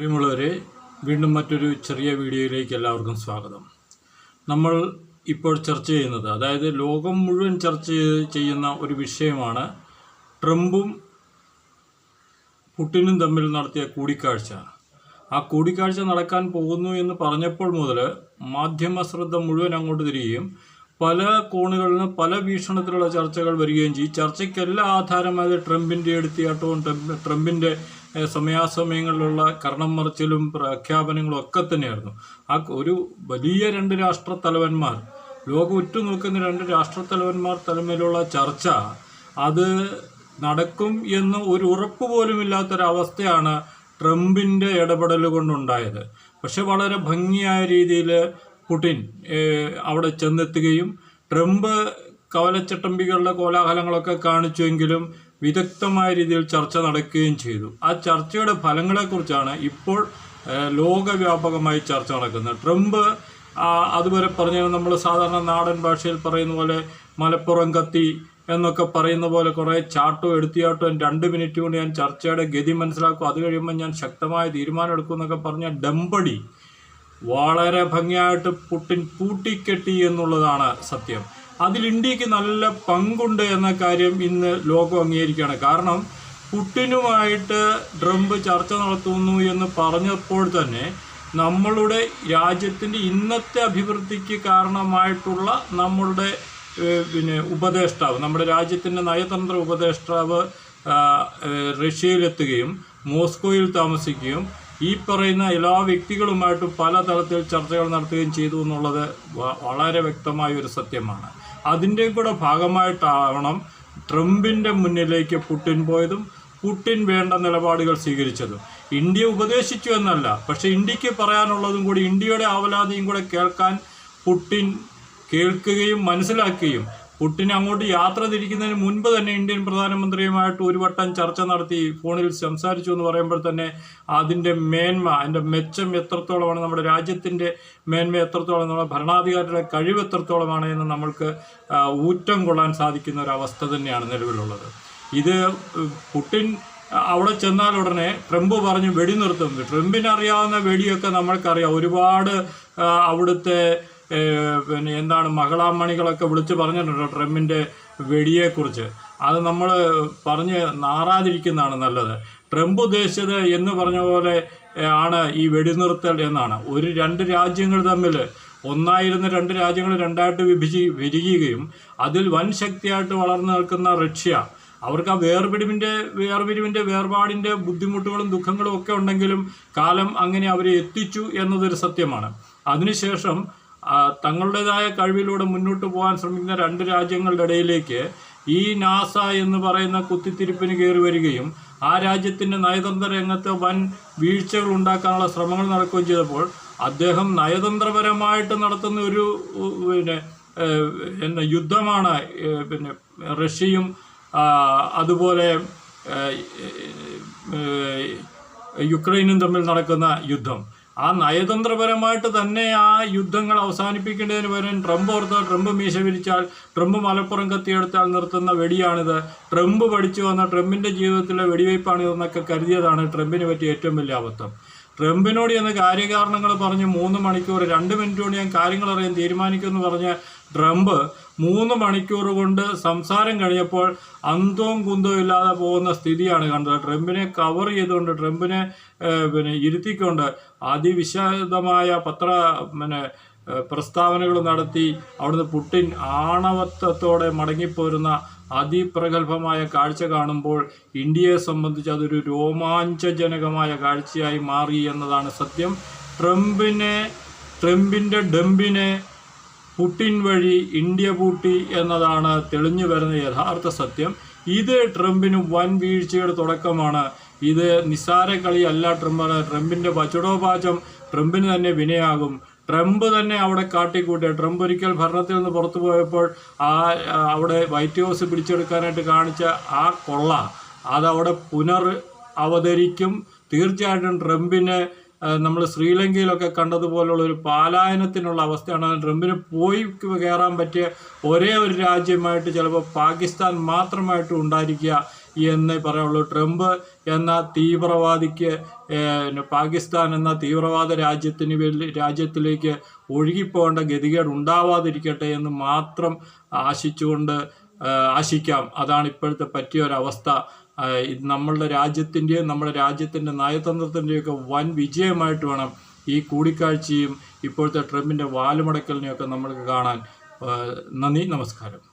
പ്രിയമുള്ളവരെ വീണ്ടും മറ്റൊരു ചെറിയ വീഡിയോയിലേക്ക് എല്ലാവർക്കും സ്വാഗതം. നമ്മൾ ഇപ്പോൾ ചർച്ച ചെയ്യുന്നത് അതായത് ലോകം മുഴുവൻ ചർച്ച ചെയ്യുന്ന ഒരു വിഷയമാണ് ട്രംപും പുടിനും തമ്മിൽ നടത്തിയ കൂടിക്കാഴ്ച. ആ കൂടിക്കാഴ്ച നടക്കാൻ പോകുന്നു എന്ന് പറഞ്ഞപ്പോൾ മുതൽ മാധ്യമ ശ്രദ്ധ മുഴുവൻ അങ്ങോട്ട് തിരികുകയും പല കോണുകളിൽ നിന്ന് പല വീക്ഷണത്തിലുള്ള ചർച്ചകൾ വരികയും ചെയ്യും. ചർച്ചയ്ക്കെല്ലാം ആധാരമായത് ട്രംപിന്റെ എടുത്തിയാട്ടവും ട്രംപ് ട്രംപിന്റെ സമയാസമയങ്ങളിലുള്ള കർണം മറിച്ചിലും പ്രഖ്യാപനങ്ങളും ഒക്കെ തന്നെയായിരുന്നു. ആ ഒരു വലിയ രണ്ട് രാഷ്ട്ര തലവന്മാർ ലോകം ഉറ്റുനോക്കുന്ന രണ്ട് രാഷ്ട്ര തലവന്മാർ തലമിലുള്ള ചർച്ച അത് നടക്കും എന്ന് ഒരു ഉറപ്പ് പോലും ഇല്ലാത്തൊരവസ്ഥയാണ് ട്രംപിന്റെ ഇടപെടൽ കൊണ്ടുണ്ടായത്. പക്ഷെ വളരെ ഭംഗിയായ രീതിയിൽ പുടിൻ അവിടെ ചെന്നെത്തുകയും ട്രംപ് കവലച്ചട്ടമ്പികളുടെ കോലാഹലങ്ങളൊക്കെ കാണിച്ചുവെങ്കിലും വിദഗ്ധമായ രീതിയിൽ ചർച്ച നടക്കുകയും ചെയ്തു. ആ ചർച്ചയുടെ ഫലങ്ങളെക്കുറിച്ചാണ് ഇപ്പോൾ ലോകവ്യാപകമായി ചർച്ച നടക്കുന്നത്. ട്രംപ് അതുവരെ പറഞ്ഞ നമ്മൾ സാധാരണ നാടൻ ഭാഷയിൽ പറയുന്ന പോലെ മലപ്പുറം കത്തി എന്നൊക്കെ പറയുന്ന പോലെ കുറേ ചാട്ടോ എടുത്തിയാട്ടോ രണ്ട് മിനിറ്റ് കൊണ്ട് ഞാൻ ചർച്ചയുടെ ഗതി മനസ്സിലാക്കും. അത് കഴിയുമ്പോൾ ഞാൻ ശക്തമായ തീരുമാനം എടുക്കും എന്നൊക്കെ പറഞ്ഞ ഡമ്പടി വളരെ ഭംഗിയായിട്ട് പുട്ടിൻ പൂട്ടിക്കെട്ടി എന്നുള്ളതാണ് സത്യം. അതിൽ ഇന്ത്യയ്ക്ക് നല്ല പങ്കുണ്ട് എന്ന കാര്യം ഇന്ന് ലോകം അംഗീകരിക്കുകയാണ്. കാരണം പുട്ടിനുമായിട്ട് ട്രംപ് ചർച്ച നടത്തുന്നു എന്ന് പറഞ്ഞപ്പോൾ തന്നെ നമ്മളുടെ രാജ്യത്തിന്റെ ഇന്നത്തെ അഭിവൃദ്ധിക്ക് കാരണമായിട്ടുള്ള നമ്മളുടെ പിന്നെ ഉപദേഷ്ടാവ് നമ്മുടെ രാജ്യത്തിന്റെ നയതന്ത്ര ഉപദേഷ്ടാവ് റഷ്യയിലെത്തുകയും മോസ്കോയിൽ താമസിക്കുകയും ഈ പറയുന്ന എല്ലാ വ്യക്തികളുമായിട്ടും പല തലത്തിൽ ചർച്ചകൾ നടത്തുകയും ചെയ്തു എന്നുള്ളത് വളരെ വ്യക്തമായ ഒരു സത്യമാണ്. അതിന്റെ കൂടെ ഭാഗമായിട്ടാവണം ട്രംപിന്റെ മുന്നിലേക്ക് പുട്ടിൻ പോയതും പുട്ടിൻ വേണ്ട നിലപാടുകൾ സ്വീകരിച്ചതും. ഇന്ത്യ ഉപദേശിച്ചു എന്നല്ല പക്ഷെ ഇന്ത്യയ്ക്ക് പറയാനുള്ളതും കൂടി ഇന്ത്യയുടെ ആവലാതിയും കൂടെ കേൾക്കാൻ പുട്ടിൻ കേൾക്കുകയും മനസ്സിലാക്കുകയും പുടിൻ അങ്ങോട്ട് യാത്ര തിരിക്കുന്നതിന് മുൻപ് തന്നെ ഇന്ത്യൻ പ്രധാനമന്ത്രിയുമായിട്ട് ഒരു വട്ടം ചർച്ച നടത്തി ഫോണിൽ സംസാരിച്ചു എന്ന് പറയുമ്പോൾ തന്നെ അതിന്റെ മേന്മ അതിന്റെ മെച്ചം എത്രത്തോളമാണ് നമ്മുടെ രാജ്യത്തിന്റെ മേന്മ എത്രത്തോളം നമ്മുടെ ഭരണാധികാരിയുടെ കഴിവ് എത്രത്തോളമാണ് എന്ന് നമ്മൾക്ക് ഊറ്റം കൊള്ളാൻ സാധിക്കുന്ന ഒരു അവസ്ഥ തന്നെയാണ് നിലവിലുള്ളത്. ഇത് പുടിൻ അവിടെ ചെന്നാൽ ഉടനെ ട്രംപ് പറഞ്ഞു വെടി നിർത്തും ട്രംപിനറിയാവുന്ന വെടിയൊക്കെ നമ്മൾക്കറിയാം. ഒരുപാട് അവിടുത്തെ പിന്നെ എന്താണ് മകളാമണികളൊക്കെ വിളിച്ച് പറഞ്ഞിട്ടുണ്ട് ട്രംപിന്റെ വെടിയെക്കുറിച്ച്. അത് നമ്മൾ പറഞ്ഞ് നാറാതിരിക്കുന്നതാണ് നല്ലത്. ട്രംപ് ഉദ്ദേശിച്ചത് എന്ന് പറഞ്ഞ പോലെ ആണ് ഈ വെടിനിർത്തൽ എന്നാണ്. ഒരു രണ്ട് രാജ്യങ്ങൾ തമ്മിൽ ഒന്നായിരുന്ന രണ്ട് രാജ്യങ്ങൾ രണ്ടായിട്ട് വിഭജി വിരിയുകയും അതിൽ വൻ ശക്തിയായിട്ട് വളർന്നു നിൽക്കുന്ന റഷ്യ. അവർക്ക് ആ വേർപിരിവിന്റെ വേർപിരിവിന്റെ വേർപാടിന്റെ ബുദ്ധിമുട്ടുകളും ദുഃഖങ്ങളും ഒക്കെ ഉണ്ടെങ്കിലും കാലം അങ്ങനെ അവരെ എത്തിച്ചു എന്നതൊരു സത്യമാണ്. അതിനുശേഷം തങ്ങളുടേതായ കഴിവിലൂടെ മുന്നോട്ട് പോകാൻ ശ്രമിക്കുന്ന രണ്ട് രാജ്യങ്ങളുടെ ഇടയിലേക്ക് ഈ നാസ എന്ന് പറയുന്ന കുത്തിത്തിരിപ്പിന് കയറി വരികയും ആ രാജ്യത്തിന്റെ നയതന്ത്ര രംഗത്ത് വൻ വീഴ്ചകൾ ഉണ്ടാക്കാനുള്ള ശ്രമങ്ങൾ നടക്കുകയും ചെയ്തപ്പോൾ അദ്ദേഹം നയതന്ത്രപരമായിട്ട് നടത്തുന്ന ഒരു പിന്നെ എന്ന യുദ്ധമാണ് പിന്നെ റഷ്യയും അതുപോലെ യുക്രൈനും തമ്മിൽ നടക്കുന്ന യുദ്ധം. ആ നയതന്ത്രപരമായിട്ട് തന്നെ ആ യുദ്ധങ്ങൾ അവസാനിപ്പിക്കേണ്ടതിന് പകരം ട്രംപ് ഓർത്ത് ട്രംപ് മീശ വിരിച്ചാൽ ട്രംപ് മലപ്പുറം കത്തിയെടുത്താൽ നിർത്തുന്ന വെടിയാണിത്. ട്രംപ് പഠിച്ചു വന്ന ട്രംപിന്റെ ജീവിതത്തിലെ വെടിവയ്പ്പാണിതെന്നൊക്കെ കരുതിയതാണ് ട്രംപിന് പറ്റിയ ഏറ്റവും വലിയ അബദ്ധം. ട്രംപിനോട് ചെന്ന് കാര്യകാരണങ്ങൾ പറഞ്ഞ് മൂന്ന് മണിക്കൂർ രണ്ട് മിനിറ്റ് കൊണ്ട് ഞാൻ കാര്യങ്ങൾ അറിയാൻ തീരുമാനിക്കുമെന്ന് പറഞ്ഞ് ട്രംപ് മൂന്ന് മണിക്കൂർ കൊണ്ട് സംസാരം കഴിഞ്ഞപ്പോൾ അന്തവും കുന്തവും ഇല്ലാതെ പോകുന്ന സ്ഥിതിയാണ് കണ്ടത്. ട്രംപിനെ കവർ ചെയ്തുകൊണ്ട് ട്രംപിനെ പിന്നെ ഇരുത്തിക്കൊണ്ട് അതിവിശദമായ പത്ര പിന്നെ പ്രസ്താവനകൾ നടത്തി അവിടുന്ന് പുട്ടിൻ ആണവത്വത്തോടെ മടങ്ങിപ്പോരുന്ന അതിപ്രഗത്ഭമായ കാഴ്ച കാണുമ്പോൾ ഇന്ത്യയെ സംബന്ധിച്ച് അതൊരു രോമാഞ്ചജനകമായ കാഴ്ചയായി മാറി എന്നതാണ് സത്യം. ട്രംപിനെ ട്രംപിന്റെ ഡംപിനെ പുടിൻ വഴി ഇന്ത്യ പൂട്ടി എന്നതാണ് തെളിഞ്ഞു വരുന്ന യഥാർത്ഥ സത്യം. ഇത് ട്രംപിന് വൻ വീഴ്ചയുടെ തുടക്കമാണ്. ഇത് നിസ്സാര കളിയല്ല ട്രംപ്. ട്രംപിന്റെ പച്ചുടോപാചം ട്രംപിന് തന്നെ വിനയാകും. ട്രംപ് തന്നെ അവിടെ കാട്ടിക്കൂട്ടിയ ട്രംപ് ഒരിക്കൽ ഭരണത്തിൽ നിന്ന് പുറത്തു പോയപ്പോൾ ആ അവിടെ വൈറ്റ് ഹൗസ് പിടിച്ചെടുക്കാനായിട്ട് കാണിച്ച ആ കൊള്ള അതവിടെ പുനർ അവതരിക്കും. തീർച്ചയായിട്ടും ട്രംപിന് നമ്മൾ ശ്രീലങ്കയിലൊക്കെ കണ്ടതുപോലുള്ള ഒരു പാലായനത്തിനുള്ള അവസ്ഥയാണ്. ട്രംപിന് പോയി കയറാൻ പറ്റിയ ഒരേ ഒരു രാജ്യമായിട്ട് ചിലപ്പോൾ പാകിസ്ഥാൻ മാത്രമായിട്ട് ഉണ്ടായിരിക്കുക എന്നേ പറയുള്ളൂ ട്രംപ് എന്ന തീവ്രവാദിക്ക് പാകിസ്ഥാൻ എന്ന തീവ്രവാദ രാജ്യത്തിന് രാജ്യത്തിലേക്ക് ഒഴുകിപ്പോകേണ്ട ഗതികേട് ഉണ്ടാവാതിരിക്കട്ടെ എന്ന് മാത്രം ആശിച്ചുകൊണ്ട് ആശിക്കാം. അതാണ് ഇപ്പോഴത്തെ പറ്റിയ ഒരവസ്ഥ നമ്മളുടെ രാജ്യത്തിന്റെയും നമ്മുടെ രാജ്യത്തിന്റെ നയതന്ത്രത്തിന്റെയൊക്കെ വൻ വിജയമായിട്ട് വേണം ഈ കൂടിക്കാഴ്ചയും ഇപ്പോഴത്തെ ട്രംപിന്റെ വാലുമടക്കലിനെയൊക്കെ നമ്മൾക്ക് കാണാൻ. നന്ദി നമസ്കാരം.